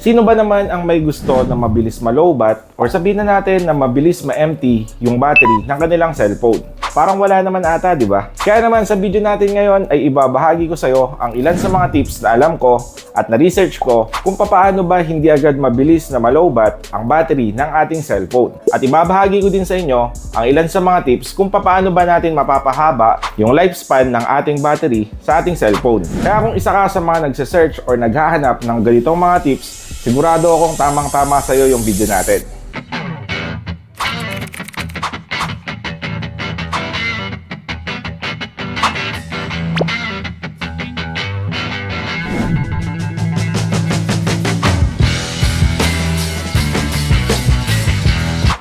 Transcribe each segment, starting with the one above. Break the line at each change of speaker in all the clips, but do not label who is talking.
Sino ba naman ang may gusto na mabilis malowbat or sabihin na natin na mabilis ma-empty yung battery ng kanilang cellphone? Parang wala naman ata, di ba? Kaya naman sa video natin ngayon ay ibabahagi ko sa iyo ang ilan sa mga tips na alam ko at na-research ko kung paano ba hindi agad mabilis na malowbat ang battery ng ating cellphone. At ibabahagi ko din sa inyo ang ilan sa mga tips kung paano ba natin mapapahaba yung lifespan ng ating battery sa ating cellphone. Kaya kung isa ka sa mga nagse-search or naghahanap ng ganitong mga tips, sigurado akong tamang-tama sa iyo yung video natin.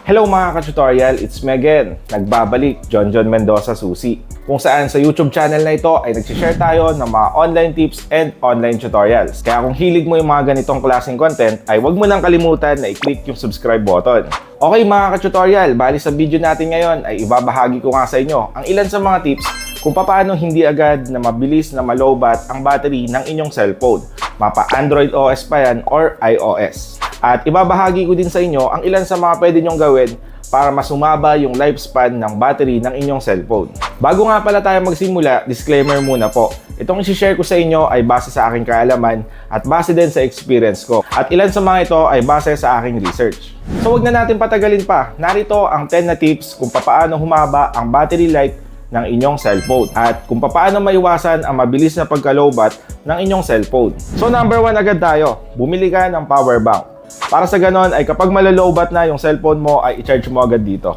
Hello mga ka-tutorial, it's me again. Nagbabalik, John John Mendoza Susi. Kung saan sa YouTube channel na ito ay nagsishare tayo ng mga online tips and online tutorials. Kaya kung hilig mo yung mga ganitong klaseng content, ay huwag mo nang kalimutan na i-click yung subscribe button. Okay mga ka-tutorial, bali sa video natin ngayon ay ibabahagi ko nga sa inyo ang ilan sa mga tips kung paano hindi agad na mabilis na malowbat ang battery ng inyong cellphone. Mapa Android OS pa yan or iOS. At ibabahagi ko din sa inyo ang ilan sa mga pwede nyong gawin para mas umaba yung lifespan ng battery ng inyong cellphone. Bago nga pala tayo magsimula, disclaimer muna po. Itong isi-share ko sa inyo ay base sa aking kaalaman at base din sa experience ko. At ilan sa mga ito ay base sa aking research. So wag na natin patagalin pa. Narito ang 10 na tips kung paano humaba ang battery life ng inyong cellphone at kung paano maiwasan ang mabilis na pagkalowbat ng inyong cellphone. So number 1 agad tayo, bumili ka ng power bank. Para sa ganon ay kapag malalowbat na yung cellphone mo ay i-charge mo agad dito.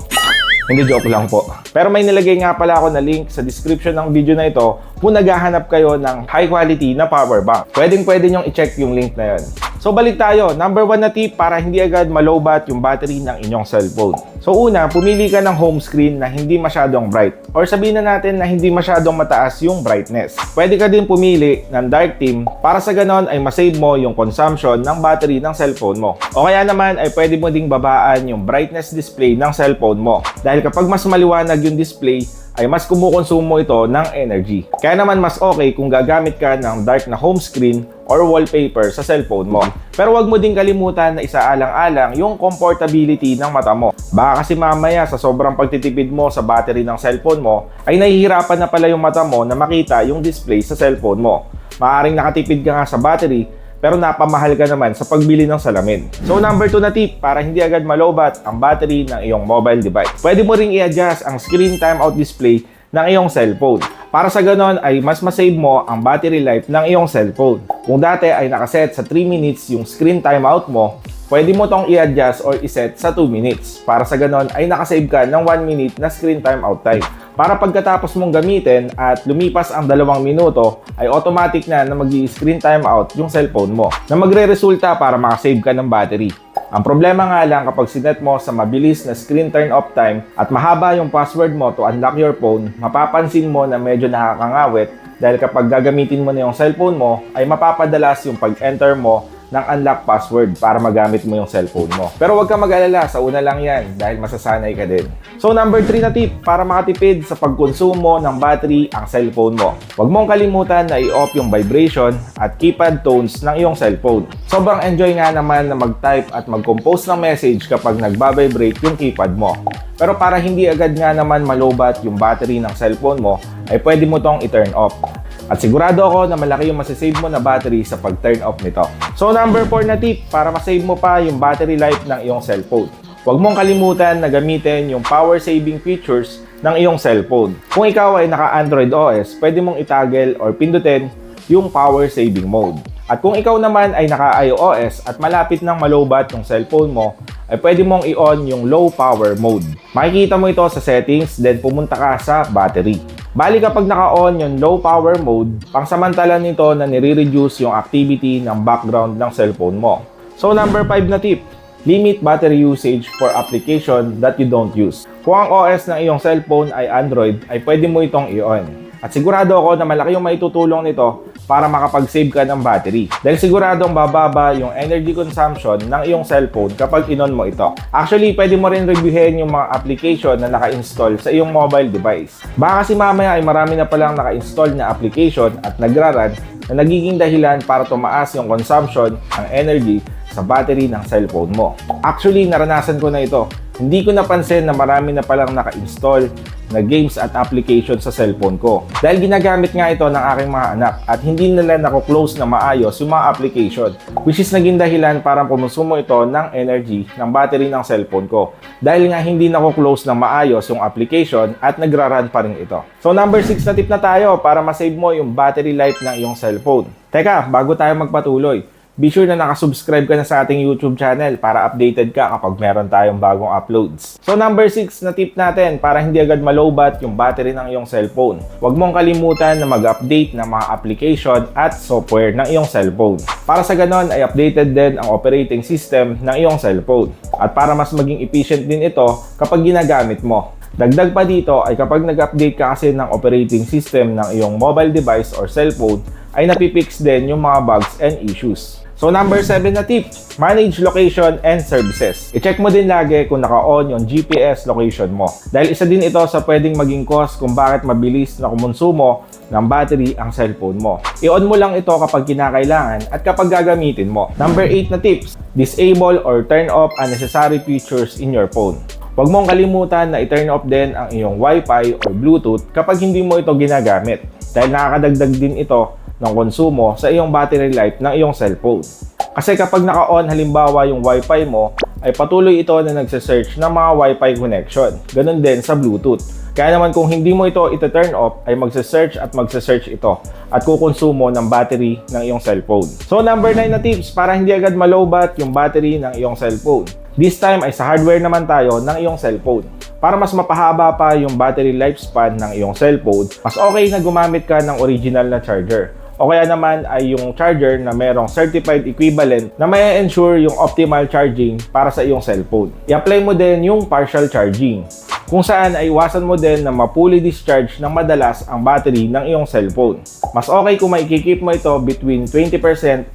Hindi joke lang po. Pero may nilagay nga pala ako na link sa description ng video na ito kung naghahanap kayo ng high quality na power bank. Pwedeng pwede nyong i-check yung link na yon. So balik tayo, number one na tip para hindi agad malowbat yung battery ng inyong cellphone. So una, pumili ka ng home screen na hindi masyadong bright or sabihin na natin na hindi masyadong mataas yung brightness. Pwede ka din pumili ng dark theme para sa ganon ay masave mo yung consumption ng battery ng cellphone mo. O kaya naman ay pwede mo ding babaan yung brightness display ng cellphone mo. Dahil kapag mas maliwanag yung display, ay mas kumukonsumo ito ng energy. Kaya naman mas okay kung gagamit ka ng dark na home screen or wallpaper sa cellphone mo. Pero wag mo din kalimutan na isaalang-alang yung comfortability ng mata mo. Baka kasi mamaya sa sobrang pagtitipid mo sa battery ng cellphone mo, ay nahihirapan na pala yung mata mo na makita yung display sa cellphone mo. Maaring nakatipid ka nga sa battery, pero napamahal ka naman sa pagbili ng salamin. So number 2 na tip para hindi agad malowbat ang battery ng iyong mobile device. Pwede mo ring i-adjust ang screen timeout display ng iyong cellphone. Para sa ganon ay mas masave mo ang battery life ng iyong cellphone. Kung dati ay nakaset sa 3 minutes yung screen timeout mo, pwede mo tong i-adjust or iset sa 2 minutes. Para sa ganon ay nakasave ka ng 1 minute na screen timeout time. Para pagkatapos mong gamitin at lumipas ang dalawang minuto, ay automatic na na mag screen timeout yung cellphone mo na magre-resulta para makasave ka ng battery. Ang problema nga lang kapag sinet mo sa mabilis na screen turn off time at mahaba yung password mo to unlock your phone, mapapansin mo na medyo nakakangawit dahil kapag gagamitin mo na yung cellphone mo, ay mapapadalas yung pag-enter mo ng unlock password para magamit mo yung cellphone mo. Pero huwag kang mag-alala, sa una lang yan dahil masasanay ka din. So number 3 na tip para makatipid sa pagkonsumo ng battery ang cellphone mo. Huwag mong kalimutan na i-off yung vibration at keypad tones ng iyong cellphone. Sobrang enjoy nga naman na mag-type at mag-compose ng message kapag nagbabibrate yung keypad mo. Pero para hindi agad nga naman malobat yung battery ng cellphone mo, ay pwede mo tong i-turn off. At sigurado ako na malaki yung masasave mo na battery sa pag-turn off nito. So number 4 na tip para masave mo pa yung battery life ng iyong cellphone. Huwag mong kalimutan na gamitin yung power saving features ng iyong cellphone. Kung ikaw ay naka-Android OS, pwede mong itagel or pindutin yung power saving mode. At kung ikaw naman ay naka-iOS at malapit nang malowbat yung cellphone mo, ay pwede mong i-on yung low power mode. Makikita mo ito sa settings, then pumunta ka sa battery. Bali kapag naka-on yung low power mode, pangsamantala nito na nire-reduce yung activity ng background ng cellphone mo. So number 5 na tip, limit battery usage for application that you don't use. Kung ang OS ng iyong cellphone ay Android, ay pwede mo itong i-on. At sigurado ako na malaki yung maitutulong nito para makapag-save ka ng battery. Dahil siguradong bababa yung energy consumption ng iyong cellphone kapag inon mo ito. Actually, pwede mo rin reviewin yung mga application na naka-install sa iyong mobile device. Baka kasi mamaya ay marami na palang naka-install na application at nagraran na nagiging dahilan para tumaas yung consumption ng energy sa battery ng cellphone mo. Actually, naranasan ko na ito. Hindi ko napansin na marami na palang naka-install na games at application sa cellphone ko. Dahil ginagamit nga ito ng aking mga anak at hindi nila nako-close na maayos yung mga application which is naging dahilan para kumusumo ito ng energy ng battery ng cellphone ko. Dahil nga hindi nako-close na maayos yung application at nagra-run pa rin ito. So number 6 na tip na tayo para ma-save mo yung battery life ng iyong cellphone. Teka, bago tayo magpatuloy, Be sure na nakasubscribe ka na sa ating YouTube channel para updated ka kapag meron tayong bagong uploads. So number 6 na tip natin para hindi agad malowbat yung battery ng iyong cellphone. Huwag mong kalimutan na mag-update ng mga application at software ng iyong cellphone. Para sa ganon ay updated din ang operating system ng iyong cellphone. At para mas maging efficient din ito kapag ginagamit mo. Dagdag pa dito ay kapag nag-update ka kasi ng operating system ng iyong mobile device or cellphone ay napipix din yung mga bugs and issues. So number 7 na tip, manage location and services. I-check mo din lagi kung naka-on yung GPS location mo. Dahil isa din ito sa pwedeng maging cause kung bakit mabilis na kumonsumo ng battery ang cellphone mo. I-on mo lang ito kapag kinakailangan at kapag gagamitin mo. Number 8 na tips, disable or turn off unnecessary features in your phone. Huwag mong kalimutan na i-turn off din ang iyong Wi-Fi or Bluetooth kapag hindi mo ito ginagamit dahil nakakadagdag din ito ng konsumo sa iyong battery life ng iyong cellphone. Kasi kapag naka-on halimbawa yung Wi-Fi mo, ay patuloy ito na nagse-search ng mga Wi-Fi connection. Ganon din sa Bluetooth. Kaya naman kung hindi mo ito ita-turn off, ay magse-search at magse-search ito at kukonsumo ng battery ng iyong cellphone. So number 9 na tips para hindi agad malowbat yung battery ng iyong cellphone. This time ay sa hardware naman tayo ng iyong cellphone. Para mas mapahaba pa yung battery lifespan ng iyong cellphone, mas okay na gumamit ka ng original na charger. O kaya naman ay yung charger na merong certified equivalent na may ensure yung optimal charging para sa iyong cellphone. I-apply mo din yung partial charging kung saan ay iwasan mo din na mapuli discharge ng madalas ang battery ng iyong cellphone. Mas okay kung maikikip mo ito between 20%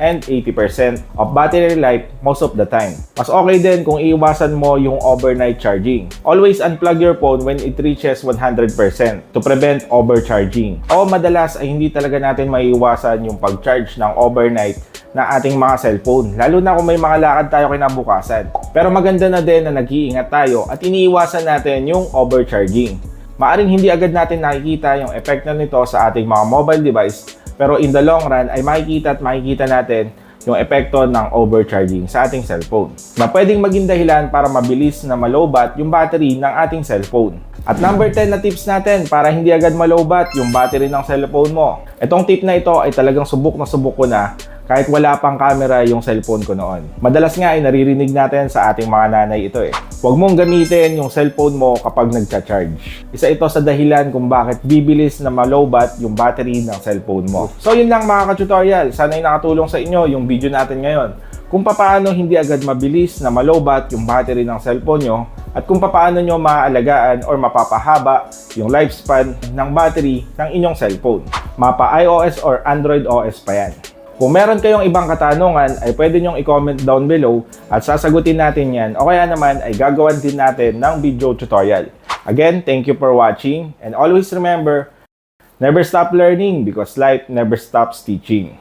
and 80% of battery life most of the time. Mas okay din kung iiwasan mo yung overnight charging. Always unplug your phone when it reaches 100% to prevent overcharging. O madalas ay hindi talaga natin maiiwasan yung pag-charge ng overnight na ating mga cellphone, lalo na kung may mga lakad tayo kinabukasan. Pero maganda na din na nag-iingat tayo at iniiwasan natin yung overcharging. Maaring hindi agad natin nakikita yung epekto nito sa ating mga mobile device, pero in the long run ay makikita at makikita natin yung epekto ng overcharging sa ating cellphone na pwedeng maging dahilan para mabilis na malowbat yung battery ng ating cellphone. At number 10 na tips natin para hindi agad malowbat yung battery ng cellphone mo. Itong tip na ito ay talagang subok na subok ko na kahit wala pang camera yung cellphone ko noon. Madalas nga ay naririnig natin sa ating mga nanay ito eh. Huwag mong gamitin yung cellphone mo kapag nagcha-charge. Isa ito sa dahilan kung bakit bibilis na malowbat yung battery ng cellphone mo. So yun lang mga ka-tutorial. Sana ay nakatulong sa inyo yung video natin ngayon. Kung paano hindi agad mabilis na malowbat yung battery ng cellphone nyo at kung paano nyo maaalagaan or mapapahaba yung lifespan ng battery ng inyong cellphone. Mapa iOS or Android OS pa yan. Kung meron kayong ibang katanungan ay pwede nyong i-comment down below at sasagutin natin yan o kaya naman ay gagawan din natin ng video tutorial. Again, thank you for watching and always remember, never stop learning because life never stops teaching.